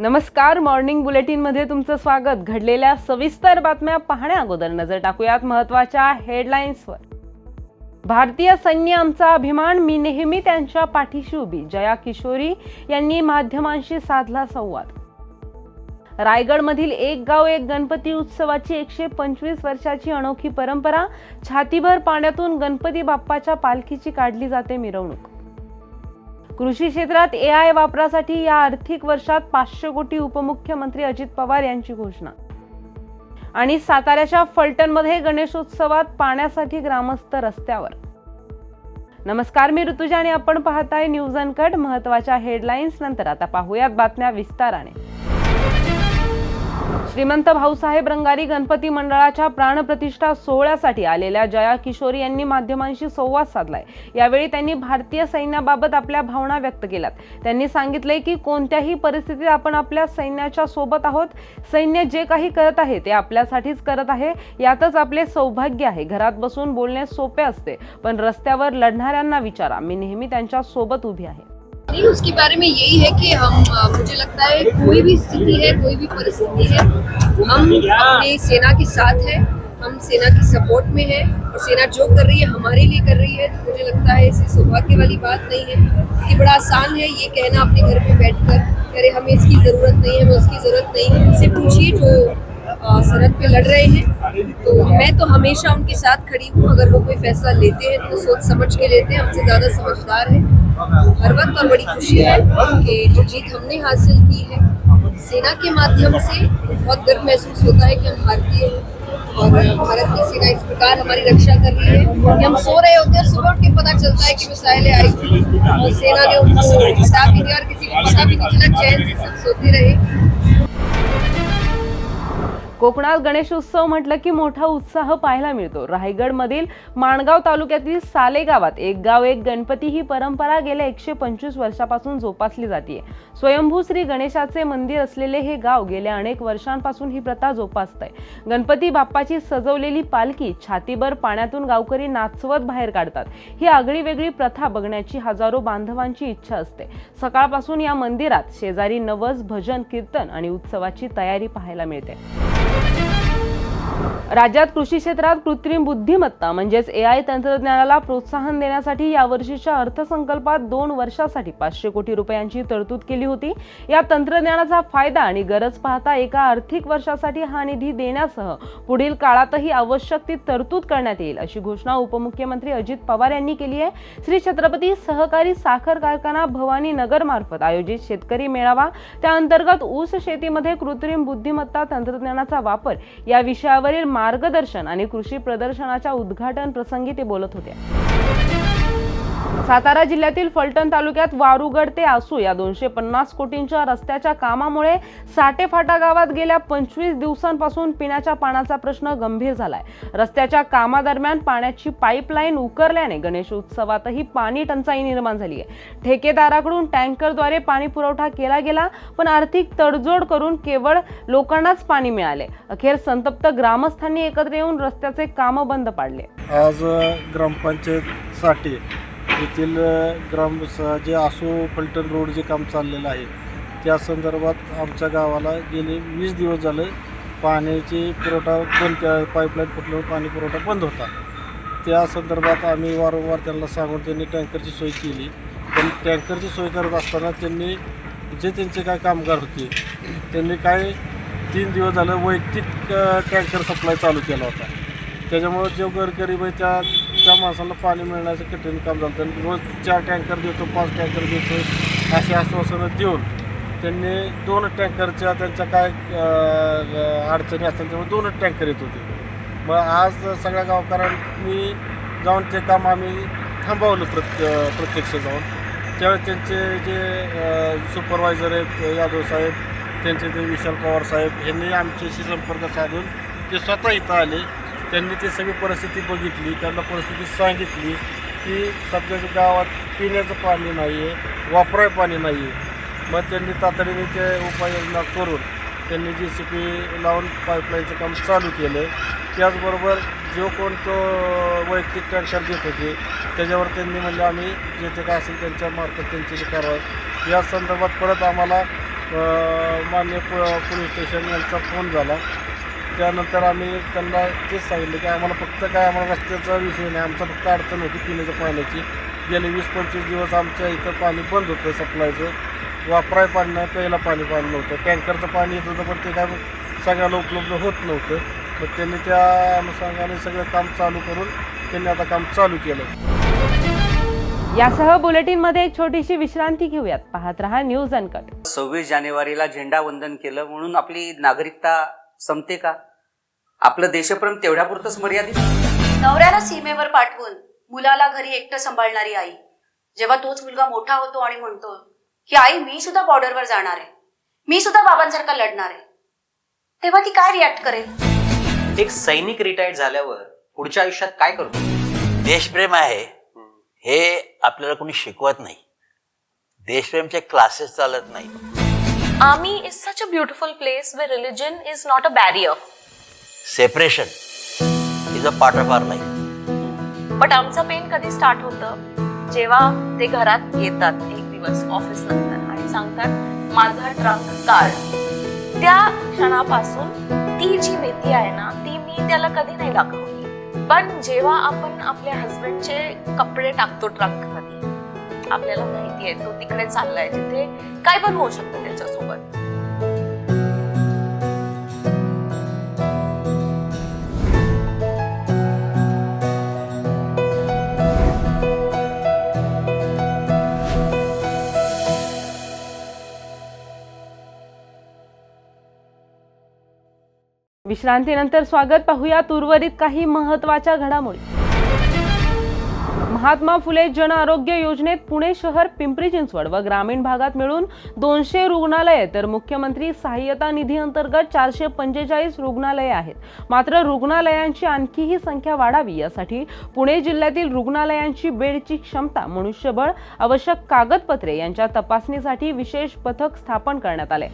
नमस्कार मॉर्निंग बुलेटिनमध्ये तुमचं स्वागत. घडलेल्या सविस्तर बातम्या पाहण्या अगोदर नजर टाकूयात महत्त्वाच्या हेडलाईन्सवर भारतीय सैन्य आमचा अभिमान मी नेहमी त्यांच्या पाठीशी उभी. जया किशोरी यांनी माध्यमांशी साधला संवाद. रायगडमधील एक गाव एक गणपती उत्सवाची एकशे पंचवीस वर्षाची अनोखी परंपरा छातीभर पाण्यातून गणपती बाप्पाच्या पालखीची काढली जाते मिरवणूक. कृषी क्षेत्रात ए आय वापरासाठी या आर्थिक वर्षात पाचशे कोटी उपमुख्यमंत्री अजित पवार यांची घोषणा. आणि साताऱ्याच्या फलटणमध्ये गणेशोत्सवात पाण्यासाठी ग्रामस्थ रस्त्यावर. नमस्कार मी ऋतुजा आणि आपण पाहताय न्यूज अनकट. महत्त्वाच्या हेडलाईन्स नंतर आता पाहूयात बातम्या विस्ताराने. श्रीमंत भाऊसाहेब रंगारी गणपती मंडळाच्या प्राणप्रतिष्ठा सोहळ्यासाठी आलेल्या जया किशोरी यांनी माध्यमांशी संवाद साधलाय. यावेळी त्यांनी भारतीय सैन्याबाबत आपल्या भावना व्यक्त केल्यात. त्यांनी सांगितले की कोणत्याही परिस्थितीत आपण आपल्या सैन्याच्या सोबत आहोत. सैन्य जे काही करत आहे ते आपल्यासाठीच करत आहे. यातच आपले सौभाग्य आहे. घरात बसून बोलणे सोपे असते पण रस्त्यावर लढणाऱ्यांना विचारा. मी नेहमी त्यांच्यासोबत उभी आहे. नहीं उसके बारे में यही है कि हम मुझे लगता है कोई भी स्थिति है, कोई भी परिस्थिति है, हम अपने सेना के साथ हैं, हम सेना की सपोर्ट में हैं, और सेना जो कर रही है, हमारे लिए कर रही है तो मुझे लगता है इसे सौभाग्य वाली बात नहीं है। ये बड़ा आसान है, ये कहना अपने घर पे बैठकर, अरे हमें इसकी ज़रूरत नहीं है, हमें उसकी ज़रूरत नहीं है। इससे पूछिए जो सरहद पे लड़ रहे हैं तो मैं तो हमेशा उनके साथ खड़ी हूँ, अगर वो कोई फैसला लेते हैं तो सोच समझ के लेते हैं, हमसे ज़्यादा समझदार है। हर वक्त और बड़ी खुशी है कि जो जीत हमने हासिल की है, सेना के माध्यम से बहुत गर्व महसूस होता है कि हम भारतीय हैं और भारत की सेना इस प्रकार हमारी रक्षा कर रही है कि हम सो रहे होते हैं सुबह उठ के पता चलता है कि मिसाइलें आई थी और सेना ने उनको हटा भी दिया और किसी को पता भी नहीं चला, चैन से सब सोते रहे। कोकणात गणेशोत्सव म्हटलं की मोठा उत्साह पाहायला मिळतो. रायगडमधील माणगाव तालुक्यातील साले गावात एक गाव एक गणपती ही परंपरा गेल्या एकशे पंचवीस वर्षापासून जोपासली जाते स्वयंभू श्री गणेशाचे मंदिर असलेले हे गाव गेल्या अनेक वर्षांपासून ही प्रथा जोपासत आहे गणपती बाप्पाची सजवलेली पालखी छातीभर पाण्यातून गावकरी नाचवत बाहेर काढतात. ही आगळी वेगळी प्रथा बघण्याची हजारो बांधवांची इच्छा असते. सकाळपासून या मंदिरात शेजारी नवस भजन कीर्तन आणि उत्सवाची तयारी पाहायला मिळते. Thank you. राज्यात कृषी क्षेत्रात कृत्रिम बुद्धिमत्ता म्हणजेच ए आय तंत्रज्ञानाला प्रोत्साहन देण्यासाठी यावर्षीच्या अर्थसंकल्पात दोन वर्षासाठी पाचशे कोटी रुपयांची तरतूद केली होती. या तंत्रज्ञानाचा फायदा आणि गरज पाहता एका आर्थिक वर्षासाठी हा निधी देण्यासह पुढील काळातही आवश्यक ती तरतूद करण्यात येईल अशी घोषणा उपमुख्यमंत्री अजित पवार यांनी केली आहे. श्री छत्रपती सहकारी साखर कारखाना भवानी नगर मार्फत आयोजित शेतकरी मेळावा त्या अंतर्गत ऊस शेतीमध्ये कृत्रिम बुद्धिमत्ता तंत्रज्ञानाचा वापर या विषयावरील मार्गदर्शन आणि कृषी प्रदर्शनाच्या उद्घाटन प्रसंगी ते बोलत होत्या सातारा जिल्ह्यातील फलटण तालुक्यात वारुगड ते आसू या दोनशे पन्नास कोटींच्या रस्त्याच्या कामामुळे साटेफाटा गावात गेल्या पंचवीस दिवसांपासून पिण्याच्या पाण्याचा प्रश्न गंभीर झालाय. रस्त्याच्या कामादरम्यान पाण्याची पाईपलाईन उकरल्याने गणेशोत्सवातही पाणी टंचाई निर्माण झाली आहे ठेकेदाराकडून टँकरद्वारे पाणी पुरवठा केला गेला पण आर्थिक तडजोड करून केवळ लोकांनाच पाणी मिळाले. अखेर संतप्त ग्रामस्थांनी एकत्र येऊन रस्त्याचे काम बंद पाडले. आज ग्रामपंचायतसाठी ग्रामपंचायत येथील ग्राम स- जे आसू फलटण रोड जे काम चाललेलं आहे त्या संदर्भात आमच्या गावाला गेले वीस दिवस झाले पाण्याची पुरवठा बंद पाईपलाईन फुटल्यावर पाणी पुरवठा बंद होता. त्या संदर्भात आम्ही वारंवार त्यांना सांगून त्यांनी टँकरची सोय केली. पण टँकरची सोय करत असताना त्यांनी जे त्यांचे काय कामगार होते त्यांनी काय तीन दिवस झालं वैयक्तिक टँकर सप्लाय चालू केला होता. त्याच्यामुळं जो गरगरीब आहे त्या माणसाला पाणी मिळण्याचं कठीण काम झालं. त्यांनी रोज चार टँकर देतो पाच टँकर देतो असे आश्वासनं देऊन त्यांनी दोन टँकरच्या त्यांच्या काय अडचणी असतात त्यामुळे दोनच टँकर येत होते. मग आज सगळ्या गावकऱ्यांनी जाऊन ते काम आम्ही थांबवलं प्रत्य प्रत्यक्ष जाऊन. त्यावेळेस त्यांचे जे सुपरवायझर आहेत यादव साहेब त्यांचे ते विशाल पवार साहेब यांनी आमच्याशी संपर्क साधून ते स्वतः इथं आले. त्यांनी ती सगळी परिस्थिती बघितली त्यांना परिस्थिती सांगितली की सध्याच्या गावात पिण्याचं पाणी नाही आहे वापराय पाणी नाही आहे मग त्यांनी तातडीने ते उपाययोजना करून त्यांनी जी सी पी लावून पाईपलाईनचं काम चालू केलं. त्याचबरोबर जो कोण तो वैयक्तिक टँकर देत होते त्याच्यावर त्यांनी म्हणजे आम्ही जे ते काय असेल त्यांच्या मार्फत त्यांची जी कारवाई या संदर्भात परत आम्हाला मान्य प पोलीस स्टेशन यांचा फोन झाला. त्यानंतर आम्ही त्यांना तेच सांगितलं की आम्हाला फक्त काय आम्हाला रस्त्याचा विषय नाही आमचा फक्त अडचण होती पिण्याच्या पाण्याची. गेले वीस पंचवीस दिवस आमच्या इथं पाणी बंद होतं सप्लायचं. वापराय पाणी नाही प्यायला पाणी पाणी नव्हतं. टँकरचं पाणी येत होतं पण ते काय सगळ्याला उपलब्ध होत नव्हतं. मग त्यांनी त्या अनुषंगाने सगळं काम चालू करून त्यांनी आता काम चालू केलं. यासह बुलेटिनमध्ये एक छोटीशी विश्रांती घेऊयात. पाहत रहा न्यूज अनकट. सव्वीस जानेवारीला झेंडा वंदन केलं म्हणून आपली नागरिकता संपते का? आपलं देशप्रेम तेवढ्यापुरतंच मर्यादित? नवऱ्याला सीमेवर पाठवून मुलाला घरी एकटं सांभाळणारी आई. जेव्हा तोच मुलगा मोठा होतो आणि म्हणतो की आई मी सुद्धा बॉर्डरवर जाणार आहे. मी सुद्धा बाबांसारखा लढणार आहे. तेव्हा ती काय रिॲक्ट करेल? एक सैनिक रिटायर्ड झाल्यावर पुढच्या आयुष्यात काय करतो? देशप्रेम आहे. हे आपल्याला कोणी शिकवत नाही. देशप्रेमचे क्लासेस चालत नाही. Army is such a beautiful place where religion is not a barrier. Separation is a part of our life but आमचं पेन कधी स्टार्ट होतं? जेव्हा ते घरात येतात एक दिवस ऑफिस नंतर. आणि सांगतात माझा ट्रंक काढ त्या क्षणापासून ती जी भीती आहे ना ती मी त्याला कधी नाही दाखवली. पण जेव्हा आपण आपल्या हस्बंडचे कपडे टाकतो ट्रंकमध्ये आपल्याला माहिती आहे तो तिकडे चाललाय जिथे काय पण होऊ शकतं त्याच्यासोबत. विश्रांतीनंतर स्वागत पाहूयात उर्वरित काही महत्त्वाच्या घडामोडी. महात्मा फुले जन आरोग्य योजनेत पुणे शहर पिंपरी चिंचवड व ग्रामीण भागात मिळून दोनशे रुग्णालये तर मुख्यमंत्री सहाय्यता निधी अंतर्गत चारशे पंचेचाळीस रुग्णालये आहेत. मात्र रुग्णालयांची आणखीही संख्या वाढावी यासाठी पुणे जिल्ह्यातील रुग्णालयांची बेडची क्षमता मनुष्यबळ आवश्यक कागदपत्रे यांच्या तपासणीसाठी विशेष पथक स्थापन करण्यात आले.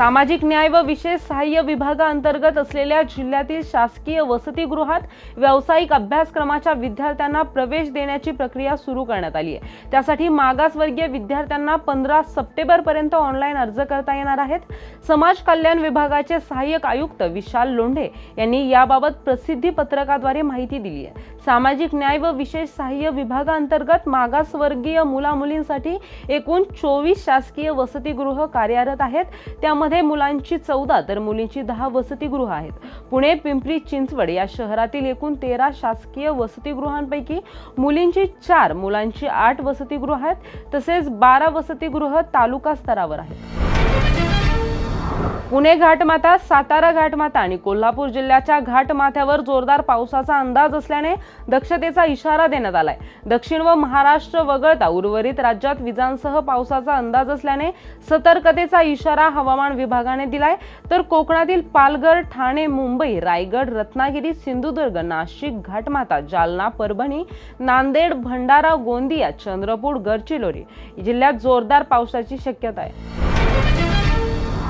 सामाजिक न्याय व विशेष सहाय्य विभागाअंतर्गत असलेल्या जिल्ह्यातील शासकीय वसतिगृहात व्यावसायिक अभ्यासक्रमाच्या विद्यार्थ्यांना प्रवेश देण्याची प्रक्रिया सुरू करण्यात आली आहे. त्यासाठी मागासवर्गीय विद्यार्थ्यांना पंधरा सप्टेंबरपर्यंत ऑनलाईन अर्ज करता येणार आहेत. समाज कल्याण विभागाचे सहाय्यक आयुक्त विशाल लोंढे यांनी याबाबत प्रसिद्धी पत्रकाद्वारे माहिती दिली आहे. सामाजिक न्याय व विशेष सहाय्य विभागाअंतर्गत मागासवर्गीय मुलामुलींसाठी एकूण चोवीस शासकीय वसतिगृह कार्यरत आहेत. त्यामध्ये मुलांची चौदा तर मुलींची दहा वसतिगृह आहेत. पुणे पिंपरी चिंचवड या शहरातील एकूण तेरा शासकीय वसतिगृहांपैकी मुलींची चार मुलांची आठ वसतिगृह आहेत. तसेच बारा वसतिगृह तालुका स्तरावर आहेत. पुणे घाटमाता सातारा घाटमाता आणि कोल्हापूर जिल्ह्याच्या घाटमाथ्यावर जोरदार पावसाचा अंदाज असल्याने दक्षतेचा इशारा देण्यात आलाय. दक्षिण व महाराष्ट्र वगळता उर्वरित राज्यात विजांसह पावसाचा अंदाज असल्याने सतर्कतेचा इशारा हवामान विभागाने दिलाय. तर कोकणातील पालघर ठाणे मुंबई रायगड रत्नागिरी सिंधुदुर्ग नाशिक घाटमाता जालना परभणी नांदेड भंडारा गोंदिया चंद्रपूर गडचिरोली जिल्ह्यात जोरदार पावसाची शक्यता आहे.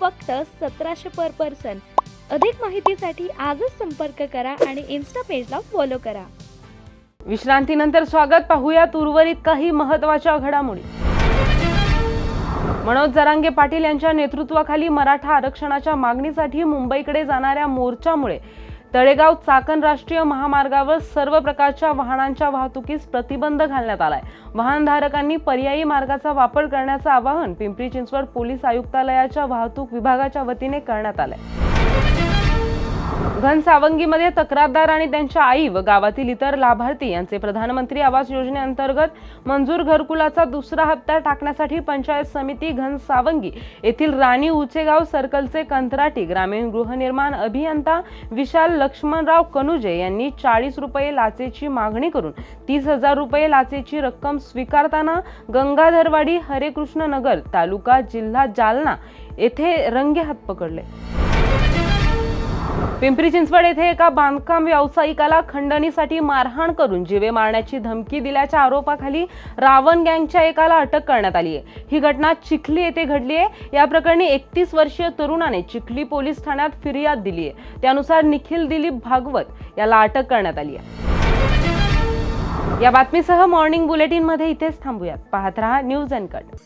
फक्त सतराशे पर पर्सन अधिक माहितीसाठी आजच संपर्क करा आणि इन्स्टा पेजला फॉलो करा. विश्रांतीनंतर स्वागत. पाहूयात उर्वरित काही महत्त्वाच्या घडामोडी. मनोज जरांगे पाटील यांच्या नेतृत्वाखाली मराठा आरक्षणाच्या मागणीसाठी मुंबईकडे जाणाऱ्या मोर्चामुळे तळेगाव चाकण राष्ट्रीय महामार्गावर सर्व प्रकारच्या वाहनांच्या वाहतुकीस प्रतिबंध घालण्यात आलाय. वाहनधारकांनी पर्यायी मार्गाचा वापर करण्याचं आवाहन पिंपरी चिंचवड पोलीस आयुक्तालयाच्या वाहतूक विभागाच्या वतीने करण्यात आलंय. घनसावंगीमध्ये तक्रारदार आणि त्यांच्या आई व गावातील इतर लाभार्थी यांचे प्रधानमंत्री आवास योजनेअंतर्गत मंजूर घरकुलाचा दुसरा हप्ता टाकण्यासाठी पंचायत समिती घनसावंगी येथील राणी उचेगाव सर्कलचे कंत्राटी ग्रामीण गृहनिर्माण अभियंता विशाल लक्ष्मणराव कनुजे यांनी चाळीस रुपये लाचेची मागणी करून तीस हजार रुपये लाचेची रक्कम स्वीकारताना गंगाधरवाडी हरेकृष्ण नगर तालुका जिल्हा जालना येथे रंगेहात पकडले. पिंपरी चिंचवड येथे एका बांधकाम व्यावसायिकाला खंडणीसाठी मारहाण करून जीवे मारण्याची धमकी दिल्याच्या आरोपाखाली रावण गँगच्या एकाला अटक करण्यात आली आहे. ही घटना चिखली येथे घडली आहे. या प्रकरणी एकतीस वर्षीय तरुणाने चिखली पोलीस ठाण्यात फिर्याद दिली आहे. त्यानुसार निखिल दिलीप भागवत याला अटक करण्यात आली आहे. या बातमीसह मॉर्निंग बुलेटिनमध्ये इथेच थांबूयात. पाहत रहा न्यूज अँड कट.